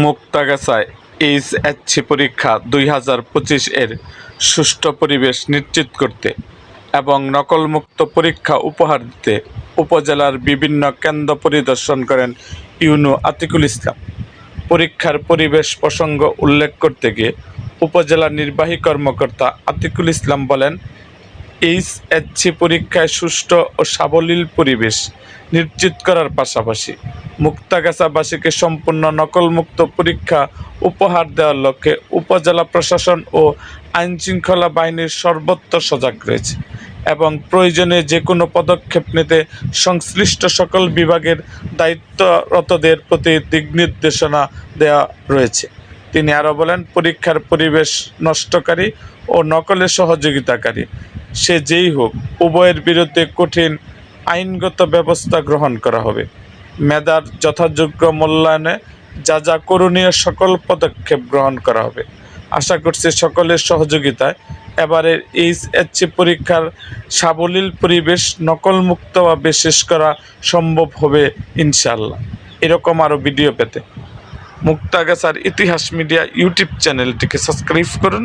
মুক্তাগাছায় HSC পরীক্ষা দুই হাজার পঁচিশ এর সুষ্ঠু পরিবেশ নিশ্চিত করতে এবং নকলমুক্ত পরীক্ষা উপহার দিতে উপজেলার বিভিন্ন কেন্দ্র পরিদর্শন করেন ইউনু আতিকুল ইসলাম। পরীক্ষার পরিবেশ প্রসঙ্গ উল্লেখ করতে গিয়ে উপজেলা নির্বাহী কর্মকর্তা আতিকুল ইসলাম বলেন এইচএসসি পরীক্ষায় সুষ্ঠু ও সাবলীল পরিবেশ নিশ্চিত করার পাশাপাশি মুক্তাগাছাবাসীকে সম্পূর্ণ নকলমুক্ত পরীক্ষা উপহার দেওয়ার লক্ষ্যে উপজেলা প্রশাসন ও আইনশৃঙ্খলা বাহিনীর সর্বত্র সজাগ রয়েছে এবং প্রয়োজনে যে কোনো পদক্ষেপ নিতে সংশ্লিষ্ট সকল বিভাগের দায়িত্বরতদের প্রতি দিক নির্দেশনা দেওয়া রয়েছে। তিনি আরও বলেন, পরীক্ষার পরিবেশ নষ্টকারী ও নকলের সহযোগিতাকারী। সে যেই হোক, উভয়ের বিরুদ্ধে কঠিন আইনগত ব্যবস্থা গ্রহণ করা হবে। মেধার যথাযোগ্য মূল্যায়নে যা যা করণীয় সকল পদক্ষেপ গ্রহণ করা হবে। আশা করছি সকলের সহযোগিতায় এবারের এইচএসসি পরীক্ষার সাবলীল পরিবেশ নকলমুক্তভাবে শেষ করা সম্ভব হবে ইনশাল্লাহ এরকম আরও ভিডিও পেতে মুক্তাগাছার ইতিহাস মিডিয়া ইউটিউব চ্যানেলটিকে সাবস্ক্রাইব করুন।